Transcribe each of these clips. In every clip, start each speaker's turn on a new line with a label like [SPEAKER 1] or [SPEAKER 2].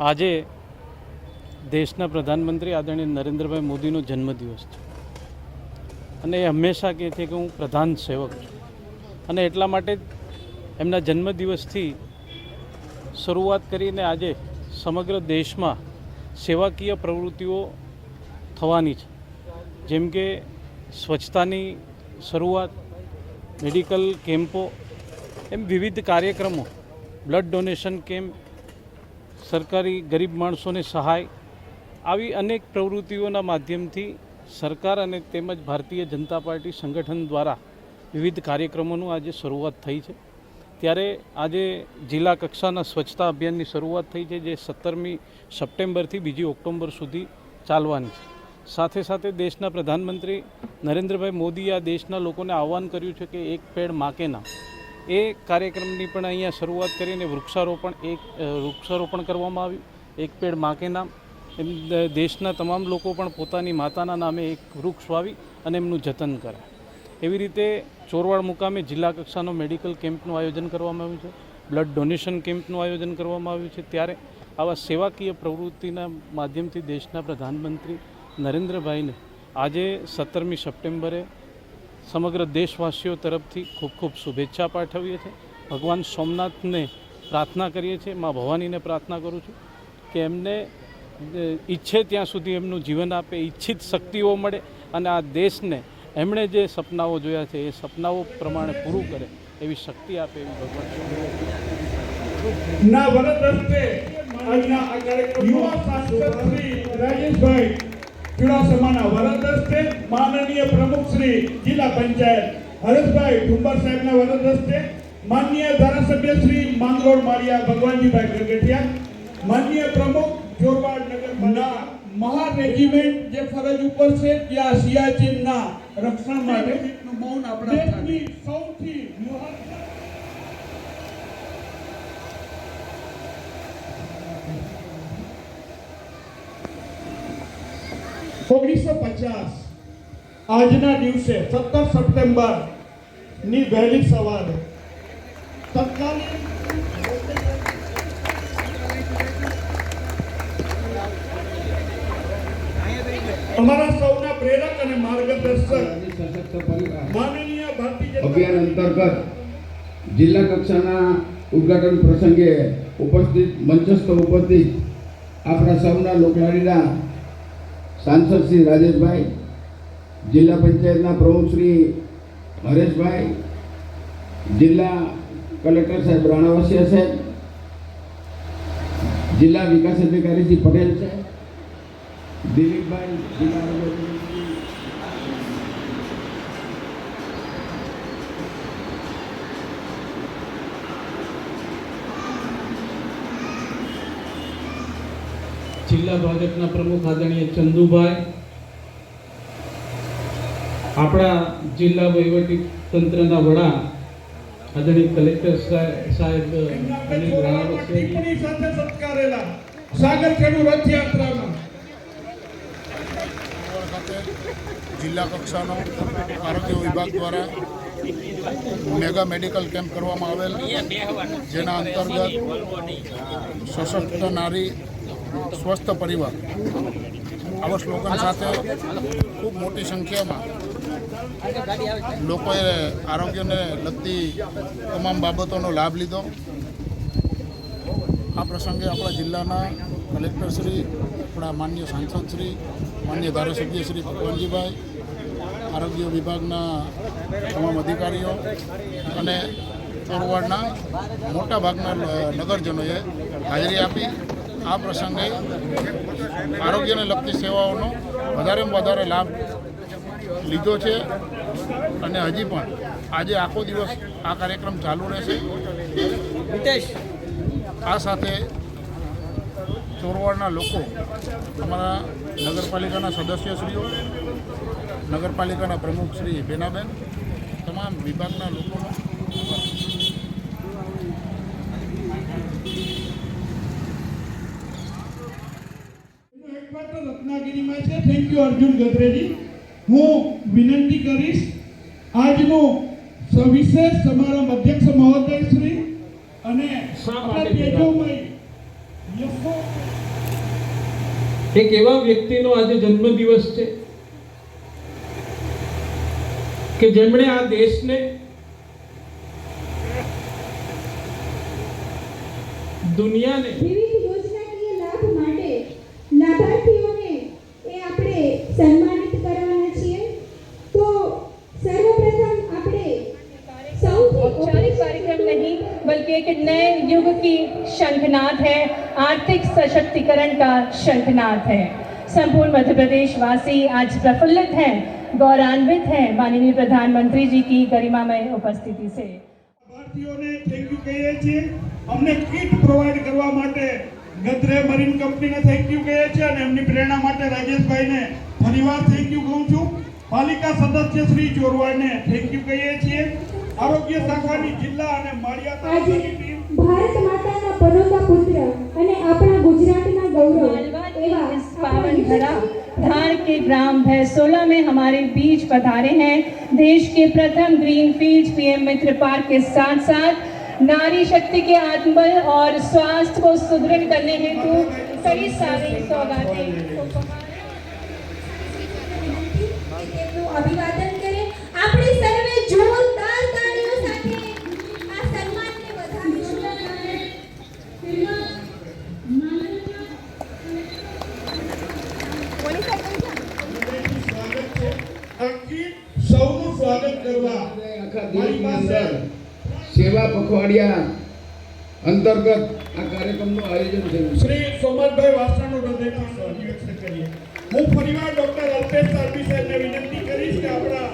[SPEAKER 1] આજે દેશના પ્રધાનમંત્રી આદરણીય નરેન્દ્રભાઈ મોદીનો જન્મદિવસ છે. અને એ હંમેશા કહે છે કે હું પ્રધાન સેવક છું. અને એટલા માટે એમના જન્મદિવસથી શરૂઆત કરીને આજે સમગ્ર દેશમાં સેવાકીય પ્રવૃત્તિઓ થવાની છે. જેમ કે સ્વચ્છતાની શરૂઆત, મેડિકલ કેમ્પો, એમ વિવિધ કાર્યક્રમો, બ્લડ ડોનેશન કેમ્પ સરકારી ગરીબ માણસોને સહાય આવી અનેક પ્રવૃત્તિઓના માધ્યમથી સરકાર અને તેમજ ભારતીય જનતા પાર્ટી સંગઠન દ્વારા વિવિધ કાર્યક્રમોનું આજે શરૂઆત થઈ છે. ત્યારે આજે જિલ્લા કક્ષાના સ્વચ્છતા અભિયાનની શરૂઆત થઈ છે, જે સત્તરમી સપ્ટેમ્બરથી બીજી ઓક્ટોબર સુધી ચાલવાની છે. સાથે સાથે દેશના પ્રધાનમંત્રી નરેન્દ્રભાઈ મોદીએ આ દેશના લોકોને આહવાન કર્યું છે કે એક પેડમાં કે નામ એ કાર્યક્રમની પણ અહીંયા શરૂઆત કરીને વૃક્ષારોપણ એક વૃક્ષારોપણ કરવામાં આવ્યું. એક પેડ માકે નામ. એમ દેશના તમામ લોકો પણ પોતાની માતાના નામે એક વૃક્ષ વાવી અને એમનું જતન કરે. એવી રીતે ચોરવાડ મુકામે જિલ્લા કક્ષાનો મેડિકલ કેમ્પનું આયોજન કરવામાં આવ્યું છે. બ્લડ ડોનેશન કેમ્પનું આયોજન કરવામાં આવ્યું છે. ત્યારે આવા સેવાકીય પ્રવૃત્તિના માધ્યમથી દેશના પ્રધાનમંત્રી નરેન્દ્રભાઈને આજે સત્તરમી સપ્ટેમ્બરે સમગ્ર દેશવાસીઓ તરફથી ખૂબ ખૂબ શુભેચ્છા પાઠવીએ છીએ. ભગવાન સોમનાથને પ્રાર્થના કરીએ છીએ. મા ભવાનીને પ્રાર્થના કરું છું કે એમને ઈચ્છે ત્યાં સુધી એમનું જીવન આપે, ઈચ્છિત શક્તિઓ મળે અને આ દેશને એમણે જે સપનાઓ જોયા છે એ સપનાઓ પ્રમાણે પૂરું કરે એવી શક્તિ આપે એવી ભગવાન
[SPEAKER 2] રાજેશભાઈ ચુડાસમાના વરદસ્તે માનનીય પ્રમુખ શ્રી જિલ્લા પંચાયત હરેશભાઈ ઠુંબર સાહેબના વરદસ્તે માનનીય ધારાસભ્ય શ્રી માંગરોળ માળિયા ભગવાનજીભાઈ ગરગઠિયા. માનનીય પ્રમુખ જોરવાડ નગરના મહા રેજિમેન્ટ જે ફરજ ઉપર છે ત્યાં સિયાચીનના રક્ષણ માટે મૌન આપણા સૌથી મહત્વ ઓગણીસો પચાસ આજના દિવસે સત્તર સપ્ટેમ્બરની વહેલી સવારે તત્કાલીન અમારા સૌના પ્રેરક અને માર્ગદર્શક માનનીય ભારતીય
[SPEAKER 3] અભિયાન અંતર્ગત જિલ્લા કક્ષાના ઉદ્ઘાટન પ્રસંગે ઉપસ્થિત મંચસ્થ ઉપસ્થિત આપણા સૌના લોકલાડીના સાંસદ શ્રી રાજેશભાઈ, જિલ્લા પંચાયતના પ્રમુખ શ્રી હરેશભાઈ, જિલ્લા કલેક્ટર સાહેબ રાણાવસિયા સાહેબ, જિલ્લા વિકાસ અધિકારી શ્રી પટેલ સાહેબ, દિલીપભાઈ, જિલ્લા
[SPEAKER 1] જિલ્લા ભાજપના પ્રમુખ આદરણીય ચંદુભાઈ આપણા જિલ્લા વહીવટી તંત્રના વડા આદરણીય કલેક્ટર સાહેબ અનિલ
[SPEAKER 2] સાગર ખેડૂ રથયાત્રામાં.
[SPEAKER 4] જિલ્લા કક્ષાનો આરોગ્ય વિભાગ દ્વારા મેગા મેડિકલ કેમ્પ કરવામાં આવેલ જેના અંતર્ગત સશક્ત નારી સ્વસ્થ પરિવાર. આવા સ્લોગન સાથે ખૂબ મોટી સંખ્યામાં લોકોએ આરોગ્યને લગતી તમામ બાબતોનો લાભ લીધો. આ પ્રસંગે આપણા જિલ્લાના કલેક્ટરશ્રી આપણા માન્ય સાંસદશ્રી માન્ય ધારાસભ્ય શ્રી ભગવાનજીભાઈ, આરોગ્ય વિભાગના તમામ અધિકારીઓ અને ચોરવાડના મોટા ભાગના નગરજનોએ હાજરી આપી. આ પ્રસંગે આરોગ્યને લગતી સેવાઓનો વધારેમાં વધારે લાભ લીધો છે અને હજી પણ આજે આખો દિવસ આ કાર્યક્રમ ચાલુ રહેશે. આ સાથે ચોરવાડના લોકો અમારા નગરપાલિકાના સદસ્યશ્રીઓ નગરપાલિકાના પ્રમુખ શ્રી બેનાબેન તમામ વિભાગના લોકોનો
[SPEAKER 2] રત્નાગીરીમાં છે થેન્ક યુ અર્જુન ગધરેજી હું વિનંતી કરીશ આજનો સવિશેષ સમારંભ અધ્યક્ષ મહોદય શ્રી અને
[SPEAKER 5] એક એવા વ્યક્તિનો આજે જન્મદિવસ છે કે જેમણે આ દેશને દુનિયાને
[SPEAKER 6] शंखनाद है आर्थिक सशक्तिकरण का शंखनाद है संपूर्ण मध्य प्रदेश वासी आज प्रफुल्लित हैं गौरवान्वित हैं माननीय प्रधानमंत्री जी की गरिमामय उपस्थिति से
[SPEAKER 2] લાભાર્થીઓને થેન્ક યુ કહીએ છીએ અમને કીટ પ્રોવાઈડ કરવા માટે ગદ્રે મરીન કંપનીને થેન્ક યુ કહીએ છીએ અને એમની પ્રેરણા માટે રાજેશભાઈને ફરીવાર થેન્ક યુ કહું છું પાલિકા સદસ્ય શ્રી ચોરવાડને થેન્ક યુ કહીએ છીએ આરોગ્ય શાખાની જિલ્લા અને માળિયા
[SPEAKER 7] આજે
[SPEAKER 2] તાલુકાની ટીમ
[SPEAKER 7] ભારત માતાના પનોતા પુત્ર અને આપણા ગુજરાતના ગૌરવ
[SPEAKER 6] मालवा की
[SPEAKER 7] એવા
[SPEAKER 6] इस
[SPEAKER 7] આપણા
[SPEAKER 6] पावन धरा
[SPEAKER 7] યશસ્વી
[SPEAKER 6] धार के ग्राम भैसोला में हमारे बीच पधारे हैं देश के प्रथम green field PM Mitra park के साथ साथ नारी शक्ति के आत्मबल और स्वास्थ्य को सुदृढ़ करने हेतु कई सारी सौगातें उपहार
[SPEAKER 2] સ્વાગત કરવા.
[SPEAKER 3] મારી પાસે સેવા પખવાડિયા અંતર્ગત આ કાર્યક્રમનું આયોજન થયું.
[SPEAKER 2] શ્રી સોમરભાઈ વાસણનું હૃદયમાં સ્વાગત વ્યક્ત કરીએ. હું ફરીવાર ડોક્ટર અલ્પેશ સાહેબી સાહેબને વિનંતી કરીશ કે આપણા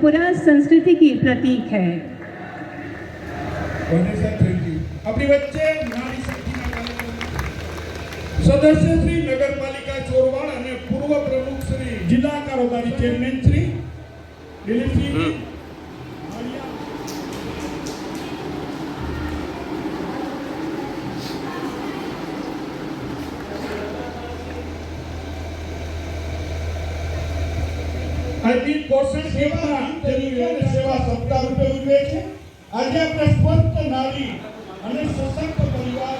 [SPEAKER 6] पुरा संस्कृति की प्रतीक है
[SPEAKER 2] બંને સાહેબ થેન્ક યુ આપણી વચ્ચે નારી શક્તિના કાર્યક્રમ સદસ્ય શ્રી નગરપાલિકા ચોરવાડ અને પૂર્વ પ્રમુખ શ્રી જિલ્લા કારોબારી ચેરમેન શ્રી દિલીપસિંહ સેવા સપ્તાહ રૂપે ઉજવે છે આજે આપણે સ્વસ્થ નારી અને સશક્ત પરિવાર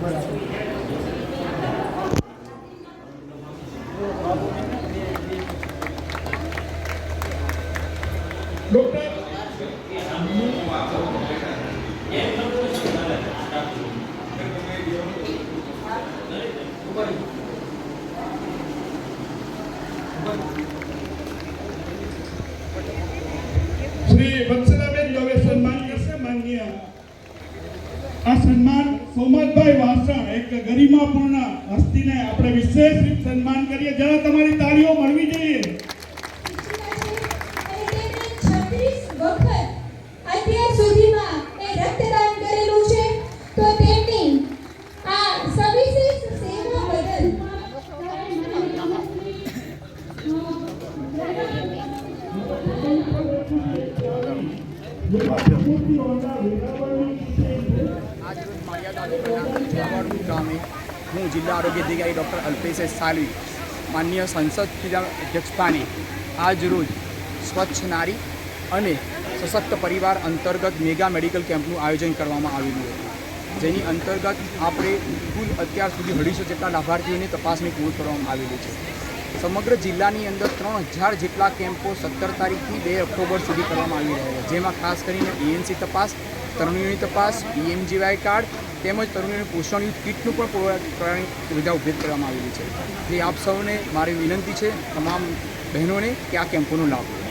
[SPEAKER 2] શ્રી વત્સલાબેન દવે સન્માન કરશે માન્ય આ સન્માન સોમતભાઈ વાસણ એક ગરિમાપૂર્ણ હસ્તીને આપણે વિશેષ સન્માન કરીએ. જરા તમારી તાળીઓ મળવી જોઈએ.
[SPEAKER 8] ચોરવાડ ગામે હું જિલ્લા આરોગ્ય અધિકારી ડૉક્ટર અલ્પેશ સાલવી માન્ય સંસદ શ્રીના અધ્યક્ષસ્થાને આજ રોજ સ્વચ્છ નારી અને સશક્ત પરિવાર અંતર્ગત મેગા મેડિકલ કેમ્પનું આયોજન કરવામાં આવેલું હતું. જેની અંતર્ગત આપણે કુલ અત્યાર સુધી અઢીસો જેટલા લાભાર્થીઓની તપાસણી પૂર્ણ કરવામાં આવેલી છે. સમગ્ર જિલ્લાની અંદર ત્રણ હજાર જેટલા કેમ્પો સત્તર તારીખથી બે ઓક્ટોબર સુધી કરવામાં આવી રહ્યા છે. જેમાં ખાસ કરીને એએનસી તપાસ તરુણીઓની તપાસ પીએમજીવાય કાર્ડ તેમજ તરુણીઓને પોષણયુક્ત કીટનું પણ કરવાની સુવિધા ઊભી કરવામાં આવેલી છે. જે આપ સૌને મારી વિનંતી છે, તમામ બહેનોને કે આ કેમ્પોનો લાભ લો.